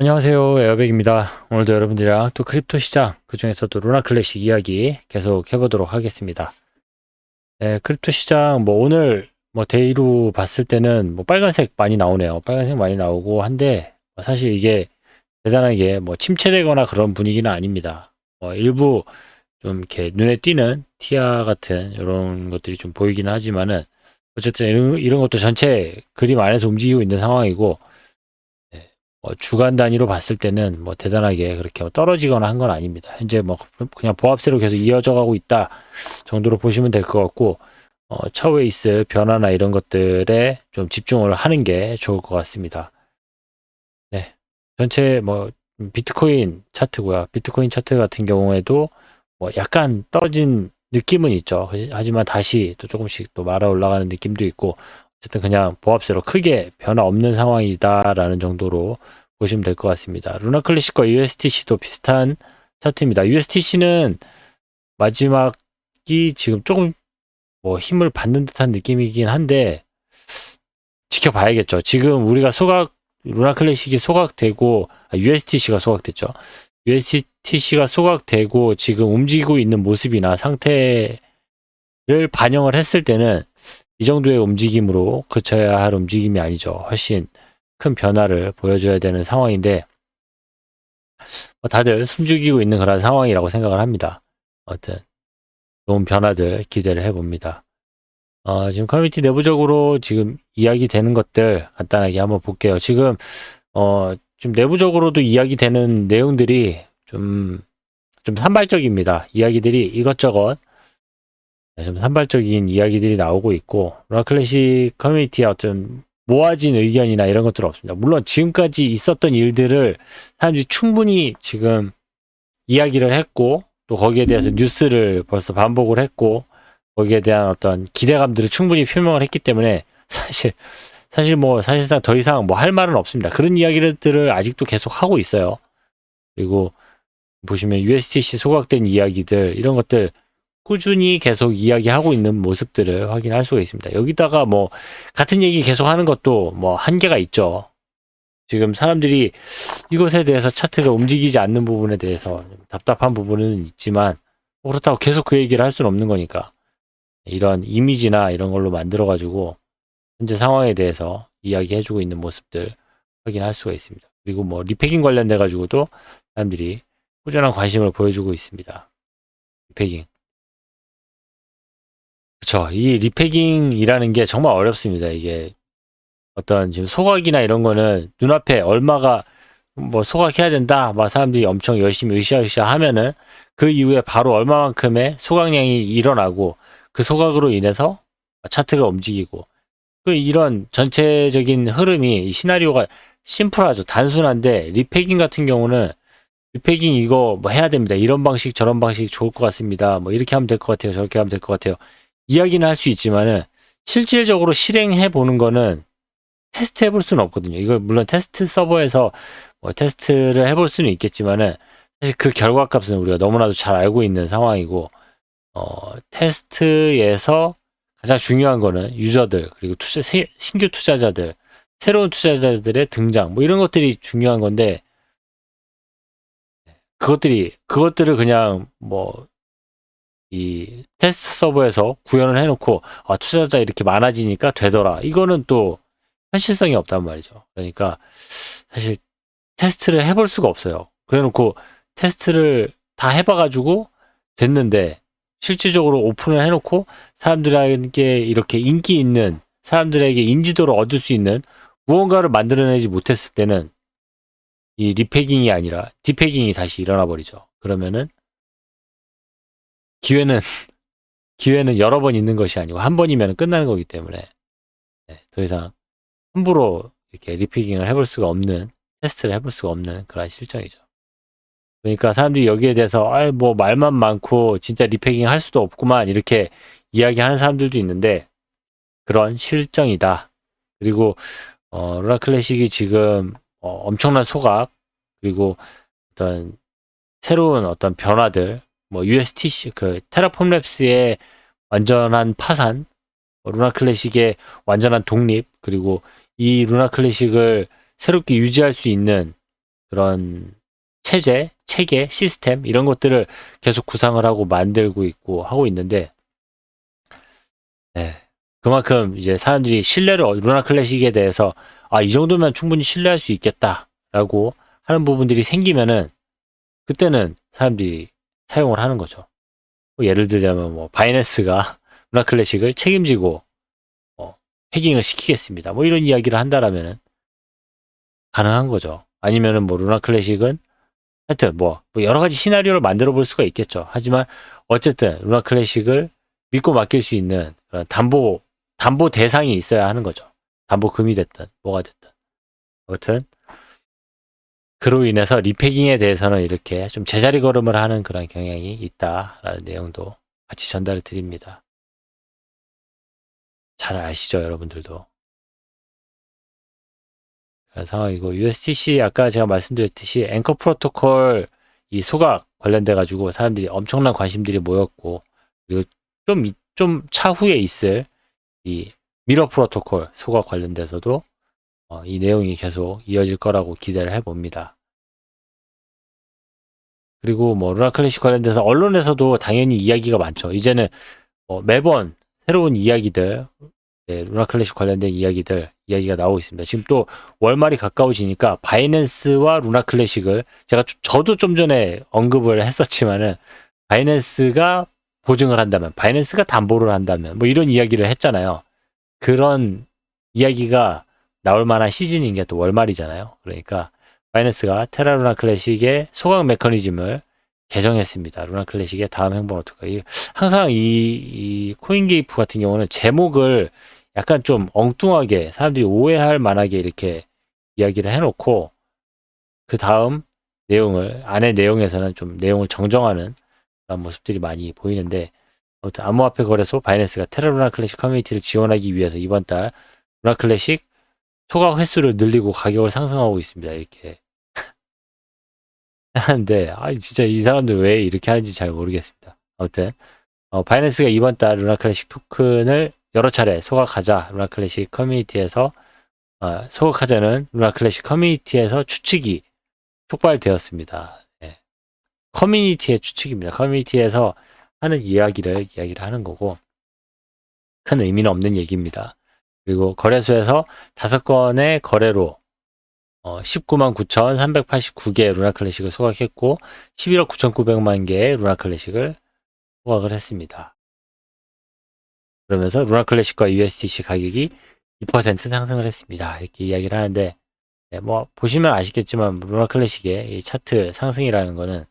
안녕하세요. 에어백입니다. 오늘도 여러분들이랑 또 크립토 시장, 그 중에서도 루나 클래식 이야기 계속 해보도록 하겠습니다. 네, 크립토 시장, 뭐 오늘 뭐 데이로 봤을 때는 뭐 빨간색 많이 나오네요. 빨간색 많이 나오고 한데, 뭐 사실 이게 대단하게 뭐 침체되거나 그런 분위기는 아닙니다. 뭐 일부 좀 이렇게 눈에 띄는 티아 같은 이런 것들이 좀 보이기는 하지만은, 어쨌든 이런, 이런 것도 전체 그림 안에서 움직이고 있는 상황이고, 뭐 주간 단위로 봤을 때는 뭐 대단하게 그렇게 뭐 떨어지거나 한 건 아닙니다. 현재 뭐 그냥 보합세로 계속 이어져 가고 있다 정도로 보시면 될 것 같고 어, 차후에 있을 변화나 이런 것들에 좀 집중을 하는 게 좋을 것 같습니다. 네. 전체 뭐 비트코인 차트고요. 비트코인 차트 같은 경우에도 뭐 약간 떨어진 느낌은 있죠. 하지만 다시 또 조금씩 또 말아 올라가는 느낌도 있고 어쨌든 그냥 보합세로 크게 변화 없는 상황이다라는 정도로 보시면 될 것 같습니다. 루나 클래식과 USTC도 비슷한 차트입니다. USTC는 마지막이 지금 조금 뭐 힘을 받는 듯한 느낌이긴 한데 지켜봐야겠죠. 지금 우리가 소각 루나 클래식이 소각되고 아, USTC가 소각됐죠. USTC가 소각되고 지금 움직이고 있는 모습이나 상태를 반영을 했을 때는 이 정도의 움직임으로 그쳐야 할 움직임이 아니죠. 훨씬 큰 변화를 보여줘야 되는 상황인데 뭐 다들 숨죽이고 있는 그런 상황이라고 생각을 합니다. 아무튼 좋은 변화들 기대를 해봅니다. 어, 지금 커뮤니티 내부적으로 지금 이야기되는 것들 간단하게 한번 볼게요. 지금 어, 좀 내부적으로도 이야기되는 내용들이 좀, 좀 산발적입니다. 이야기들이 이것저것 네, 좀 산발적인 이야기들이 나오고 있고 라클래식 커뮤니티의 어떤 모아진 의견이나 이런 것들은 없습니다. 물론 지금까지 있었던 일들을 사람들이 충분히 지금 이야기를 했고 또 거기에 대해서 뉴스를 벌써 반복을 했고 거기에 대한 어떤 기대감들을 충분히 표명을 했기 때문에 사실 사실 뭐 사실상 더 이상 뭐 할 말은 없습니다. 그런 이야기들을 아직도 계속 하고 있어요. 그리고 보시면 USTC 소각된 이야기들 이런 것들 꾸준히 계속 이야기하고 있는 모습들을 확인할 수가 있습니다. 여기다가 뭐 같은 얘기 계속 하는 것도 뭐 한계가 있죠. 지금 사람들이 이것에 대해서 차트가 움직이지 않는 부분에 대해서 답답한 부분은 있지만 뭐 그렇다고 계속 그 얘기를 할 수는 없는 거니까 이런 이미지나 이런 걸로 만들어 가지고 현재 상황에 대해서 이야기해 주고 있는 모습들 확인할 수가 있습니다. 그리고 뭐 리패깅 관련돼 가지고도 사람들이 꾸준한 관심을 보여주고 있습니다. 리패깅 그쵸. 이 리패깅이라는 게 정말 어렵습니다. 이게 어떤 지금 소각이나 이런 거는 눈앞에 얼마가 뭐 소각해야 된다. 막 사람들이 엄청 열심히 으쌰으쌰 하면은 그 이후에 바로 얼마만큼의 소각량이 일어나고 그 소각으로 인해서 차트가 움직이고 그 이런 전체적인 흐름이 시나리오가 심플하죠. 단순한데 리패깅 같은 경우는 리패깅 이거 뭐 해야 됩니다. 이런 방식 저런 방식 좋을 것 같습니다. 뭐 이렇게 하면 될 것 같아요. 저렇게 하면 될 것 같아요. 이야기는 할 수 있지만은 실질적으로 실행해 보는 거는 테스트 해볼 수는 없거든요. 이걸 물론 테스트 서버에서 뭐 테스트를 해볼 수는 있겠지만은 사실 그 결과 값은 우리가 너무나도 잘 알고 있는 상황이고 어, 테스트에서 가장 중요한 거는 유저들 그리고 투자 새, 신규 투자자들 새로운 투자자들의 등장 뭐 이런 것들이 중요한 건데 그것들이 그것들을 그냥 뭐 이 테스트 서버에서 구현을 해놓고 아, 투자자 이렇게 많아지니까 되더라. 이거는 또 현실성이 없단 말이죠. 그러니까 사실 테스트를 해볼 수가 없어요. 그래놓고 테스트를 다 해봐가지고 됐는데 실질적으로 오픈을 해놓고 사람들에게 이렇게 인기 있는 사람들에게 인지도를 얻을 수 있는 무언가를 만들어내지 못했을 때는 이 리패깅이 아니라 디패깅이 다시 일어나 버리죠. 그러면은 기회는 기회는 여러 번 있는 것이 아니고 한 번이면 끝나는 거기 때문에 네, 더 이상 함부로 이렇게 리피깅을 해볼 수가 없는 테스트를 해볼 수가 없는 그런 실정이죠. 그러니까 사람들이 여기에 대해서 아뭐 말만 많고 진짜 리패깅 할 수도 없구만 이렇게 이야기하는 사람들도 있는데 그런 실정이다. 그리고 어, 루나 클래식이 지금 어, 엄청난 소각 그리고 어떤 새로운 어떤 변화들 뭐 USTC 그 테라폼 랩스의 완전한 파산, 뭐 루나 클래식의 완전한 독립, 그리고 이 루나 클래식을 새롭게 유지할 수 있는 그런 체제, 체계, 시스템 이런 것들을 계속 구상을 하고 만들고 있고 하고 있는데 네. 그만큼 이제 사람들이 신뢰를 루나 클래식에 대해서 아, 이 정도면 충분히 신뢰할 수 있겠다라고 하는 부분들이 생기면은 그때는 사람들이 사용을 하는 거죠. 뭐 예를 들자면 뭐 바이낸스가 루나 클래식을 책임지고 뭐 해킹을 시키겠습니다. 뭐 이런 이야기를 한다라면은 가능한 거죠. 아니면은 뭐 루나 클래식은 하여튼 뭐, 뭐 여러 가지 시나리오를 만들어 볼 수가 있겠죠. 하지만 어쨌든 루나 클래식을 믿고 맡길 수 있는 그런 담보 담보 대상이 있어야 하는 거죠. 담보금이 됐든 뭐가 됐든. 아무튼 그로 인해서 리패깅에 대해서는 이렇게 좀 제자리 걸음을 하는 그런 경향이 있다라는 내용도 같이 전달을 드립니다. 잘 아시죠, 여러분들도. 그런 상황이고 USTC 아까 제가 말씀드렸듯이 앵커 프로토콜 이 소각 관련돼 가지고 사람들이 엄청난 관심들이 모였고 그리고 좀 좀 차후에 있을 이 미러 프로토콜 소각 관련돼서도 어, 이 내용이 계속 이어질 거라고 기대를 해봅니다. 그리고 뭐 루나 클래식 관련돼서 언론에서도 당연히 이야기가 많죠. 이제는 뭐 매번 새로운 이야기들, 네, 루나 클래식 관련된 이야기들 이야기가 나오고 있습니다. 지금 또 월말이 가까워지니까 바이낸스와 루나 클래식을 제가 저- 저도 좀 전에 언급을 했었지만은 바이낸스가 보증을 한다면, 바이낸스가 담보를 한다면 뭐 이런 이야기를 했잖아요. 그런 이야기가 나올 만한 시즌인 게 또 월말이잖아요. 그러니까 바이낸스가 테라 루나 클래식의 소각 메커니즘을 개정했습니다. 루나 클래식의 다음 행보는 어떨까? 이, 항상 이, 이 코인 게이프 같은 경우는 제목을 약간 좀 엉뚱하게 사람들이 오해할 만하게 이렇게 이야기를 해놓고 그 다음 내용을 안의 내용에서는 좀 내용을 정정하는 그런 모습들이 많이 보이는데 아무튼 암호화폐 거래소 바이낸스가 테라 루나 클래식 커뮤니티를 지원하기 위해서 이번 달 루나 클래식 소각 횟수를 늘리고 가격을 상승하고 있습니다. 이렇게 하는데 아 진짜 이 사람들 왜 이렇게 하는지 잘 모르겠습니다. 아무튼 어, 바이낸스가 이번 달 루나 클래식 토큰을 여러 차례 소각하자 루나 클래식 커뮤니티에서 어, 소각하자는 루나 클래식 커뮤니티에서 추측이 촉발되었습니다. 네. 커뮤니티의 추측입니다. 커뮤니티에서 하는 이야기를 이야기를 하는 거고 큰 의미는 없는 얘기입니다. 그리고 거래소에서 다섯 건의 거래로 어, 19만 9,389개의 루나 클래식을 소각했고 11억 9,900만 개의 루나 클래식을 소각을 했습니다. 그러면서 루나 클래식과 USDC 가격이 2% 상승을 했습니다. 이렇게 이야기를 하는데 네, 뭐 보시면 아시겠지만 루나 클래식의 이 차트 상승이라는 거는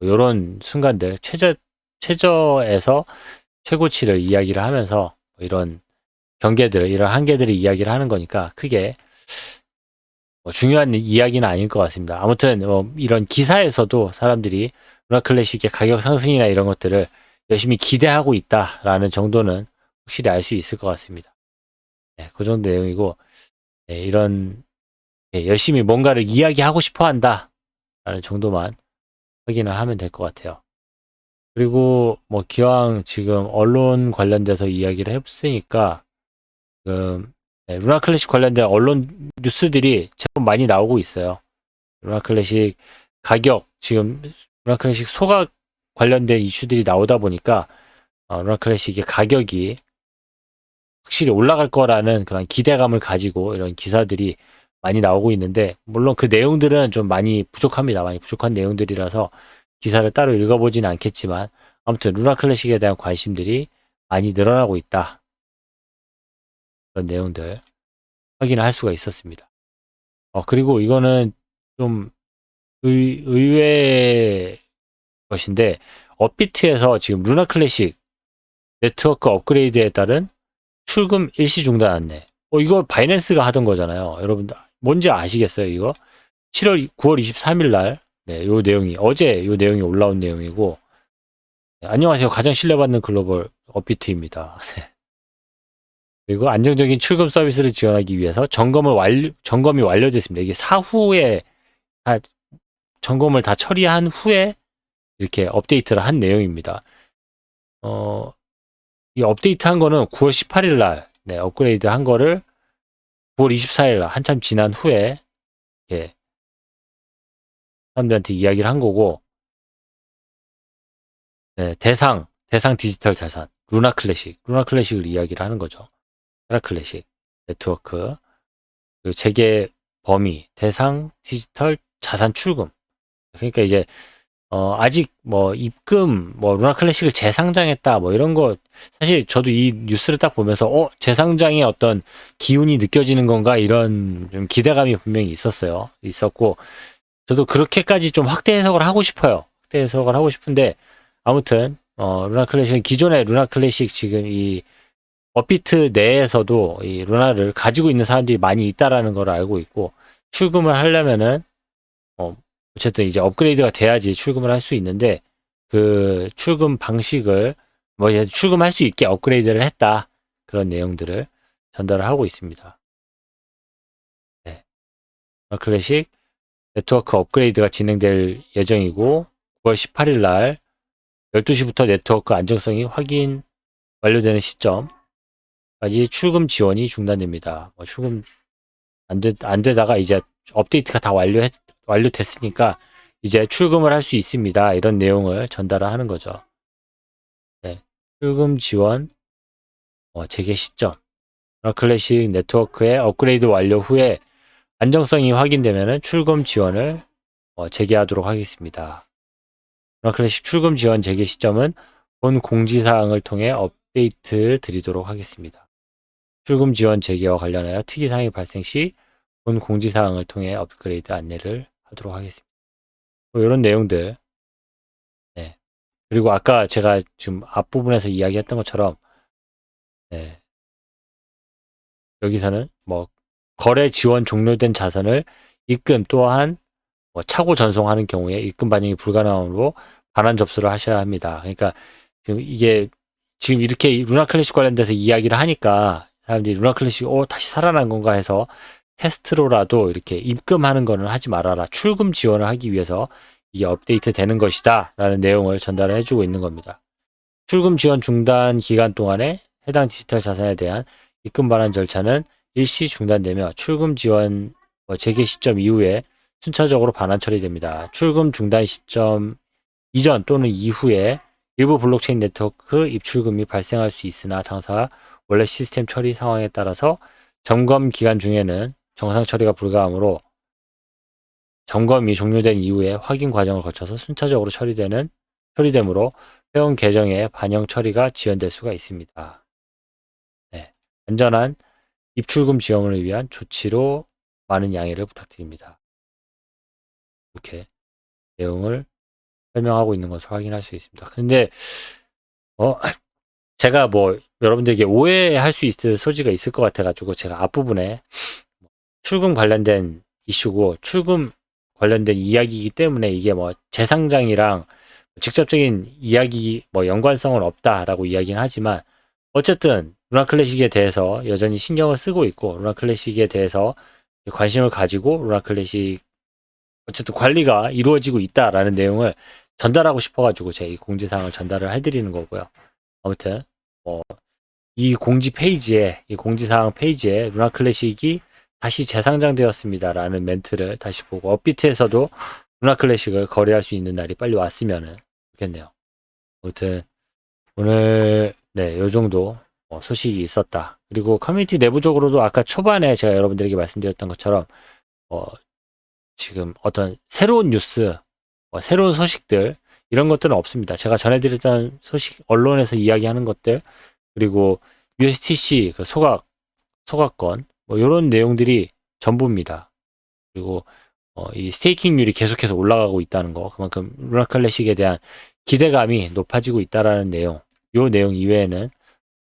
이런 순간들 최저 최저에서 최고치를 이야기를 하면서 뭐 이런 경계들 이런 한계들을 이야기를 하는 거니까 크게 뭐 중요한 이야기는 아닐 것 같습니다. 아무튼 뭐 이런 기사에서도 사람들이 루나 클래식의 가격 상승이나 이런 것들을 열심히 기대하고 있다라는 정도는 확실히 알 수 있을 것 같습니다. 네, 그 정도 내용이고 네, 이런 네, 열심히 뭔가를 이야기하고 싶어 한다라는 정도만 확인을 하면 될 것 같아요. 그리고 뭐 기왕 지금 언론 관련돼서 이야기를 해봤으니까 지금 네, 루나 클래식 관련된 언론 뉴스들이 제법 많이 나오고 있어요. 루나 클래식 가격 지금 루나 클래식 소각 관련된 이슈들이 나오다 보니까 어, 루나 클래식의 가격이 확실히 올라갈 거라는 그런 기대감을 가지고 이런 기사들이 많이 나오고 있는데 물론 그 내용들은 좀 많이 부족합니다. 많이 부족한 내용들이라서 기사를 따로 읽어보지는 않겠지만 아무튼 루나 클래식에 대한 관심들이 많이 늘어나고 있다. 그런 내용들 확인을 할 수가 있었습니다. 어, 그리고 이거는 좀 의, 의외의 것인데 업비트에서 지금 루나 클래식 네트워크 업그레이드에 따른 출금 일시 중단 안내. 어, 이거 바이낸스가 하던 거잖아요. 여러분 뭔지 아시겠어요, 이거? 7월 9월 23일 날 네, 요 내용이 어제 요 내용이 올라온 내용이고 네, 안녕하세요. 가장 신뢰받는 글로벌 업비트입니다. 네. 그리고 안정적인 출금 서비스를 지원하기 위해서 점검을 완료, 점검이 완료됐습니다. 이게 사후에 다 점검을 다 처리한 후에 이렇게 업데이트를 한 내용입니다. 어, 이 업데이트 한 거는 9월 18일 날, 네, 업그레이드 한 거를 9월 24일 날 한참 지난 후에, 이렇게 사람들한테 이야기를 한 거고, 네, 대상, 대상 디지털 자산, 루나 클래식, 루나 클래식을 이야기를 하는 거죠. 테라 클래식, 네트워크, 그리고 재계 범위, 대상 디지털 자산 출금. 그러니까 이제 어, 아직 뭐 입금, 뭐 루나 클래식을 재상장했다, 뭐 이런 거 사실 저도 이 뉴스를 딱 보면서 어 재상장의 어떤 기운이 느껴지는 건가 이런 좀 기대감이 분명히 있었어요. 있었고 저도 그렇게까지 좀 확대 해석을 하고 싶어요. 확대 해석을 하고 싶은데 아무튼 어 루나 클래식은 기존의 루나 클래식 지금 이 업비트 내에서도 이 루나를 가지고 있는 사람들이 많이 있다라는 걸 알고 있고 출금을 하려면은 어 어쨌든 이제 업그레이드가 돼야지 출금을 할 수 있는데 그 출금 방식을 뭐 이제 출금할 수 있게 업그레이드를 했다 그런 내용들을 전달을 하고 있습니다. 네. 클래식 네트워크 업그레이드가 진행될 예정이고 9월 18일 날 12시부터 네트워크 안정성이 확인 완료되는 시점 까지 출금 지원이 중단됩니다. 뭐 출금 안, 되, 안 되다가 이제 업데이트가 다 완료했, 완료됐으니까 이제 출금을 할 수 있습니다. 이런 내용을 전달을 하는 거죠. 네. 출금 지원 어, 재개 시점 클래식 네트워크의 업그레이드 완료 후에 안정성이 확인되면 출금 지원을 어, 재개하도록 하겠습니다. 클래식 출금 지원 재개 시점은 본 공지사항을 통해 업데이트 드리도록 하겠습니다. 출금 지원 재개와 관련하여 특이사항이 발생 시 본 공지사항을 통해 업그레이드 안내를 하도록 하겠습니다. 뭐 이런 내용들. 네. 그리고 아까 제가 지금 앞부분에서 이야기했던 것처럼, 네. 여기서는 뭐, 거래 지원 종료된 자산을 입금 또한 뭐 차고 전송하는 경우에 입금 반영이 불가능하므로 반환 접수를 하셔야 합니다. 그러니까 지금 이게 지금 이렇게 루나 클래식 관련돼서 이야기를 하니까 사람들이 루나 클래식 어 다시 살아난 건가 해서 테스트로라도 이렇게 입금하는 거는 하지 말아라. 출금 지원을 하기 위해서 이게 업데이트 되는 것이다. 라는 내용을 전달을 해주고 있는 겁니다. 출금 지원 중단 기간 동안에 해당 디지털 자산에 대한 입금 반환 절차는 일시 중단되며 출금 지원 뭐 재개 시점 이후에 순차적으로 반환 처리됩니다. 출금 중단 시점 이전 또는 이후에 일부 블록체인 네트워크 입출금이 발생할 수 있으나 당사가 원래 시스템 처리 상황에 따라서 점검 기간 중에는 정상 처리가 불가하므로 점검이 종료된 이후에 확인 과정을 거쳐서 순차적으로 처리되는 처리되므로 회원 계정의 반영 처리가 지연될 수가 있습니다. 네, 안전한 입출금 지원을 위한 조치로 많은 양해를 부탁드립니다. 이렇게 내용을 설명하고 있는 것을 확인할 수 있습니다. 근데 어 제가 뭐 여러분들에게 오해할 수 있을 소지가 있을 것 같아가지고 제가 앞부분에 출금 관련된 이슈고 출금 관련된 이야기이기 때문에 이게 뭐 재상장이랑 직접적인 이야기 뭐 연관성은 없다라고 이야기는 하지만 어쨌든 루나 클래식에 대해서 여전히 신경을 쓰고 있고 루나 클래식에 대해서 관심을 가지고 루나 클래식 어쨌든 관리가 이루어지고 있다라는 내용을 전달하고 싶어가지고 제가 이 공지사항을 전달을 해드리는 거고요. 아무튼 뭐 이 공지 페이지에 이 공지사항 페이지에 루나 클래식이 다시 재상장되었습니다라는 멘트를 다시 보고 업비트에서도 루나 클래식을 거래할 수 있는 날이 빨리 왔으면 좋겠네요. 아무튼 오늘 네, 요 정도 어, 소식이 있었다. 그리고 커뮤니티 내부적으로도 아까 초반에 제가 여러분들에게 말씀드렸던 것처럼 어, 지금 어떤 새로운 뉴스, 어, 새로운 소식들 이런 것들은 없습니다. 제가 전해드렸던 소식 언론에서 이야기하는 것들 그리고 USTC 그 소각 소각권 뭐 이런 내용들이 전부입니다. 그리고 어, 이 스테이킹률이 계속해서 올라가고 있다는 거, 그만큼 루나 클래식에 대한 기대감이 높아지고 있다라는 내용, 이 내용 이외에는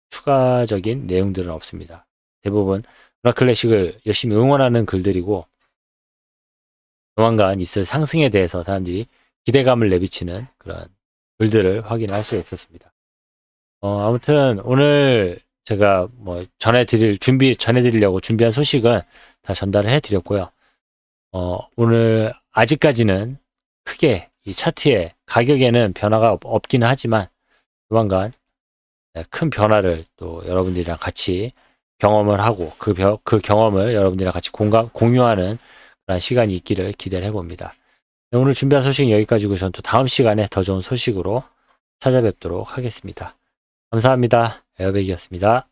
추가적인 내용들은 없습니다. 대부분 루나 클래식을 열심히 응원하는 글들이고 조만간 있을 상승에 대해서 사람들이 기대감을 내비치는 그런 글들을 확인할 수 있었습니다. 어, 아무튼 오늘 제가 뭐 전해드릴 준비 전해드리려고 준비한 소식은 다 전달을 해드렸고요. 어, 오늘 아직까지는 크게 이 차트의 가격에는 변화가 없, 기는 하지만 조만간 네, 큰 변화를 또 여러분들이랑 같이 경험을 하고 그, 그 경험을 여러분들이랑 같이 공감, 공유하는 그런 시간이 있기를 기대를 해봅니다. 네, 오늘 준비한 소식은 여기까지고 저는 또 다음 시간에 더 좋은 소식으로 찾아뵙도록 하겠습니다. 감사합니다. 에어백이었습니다.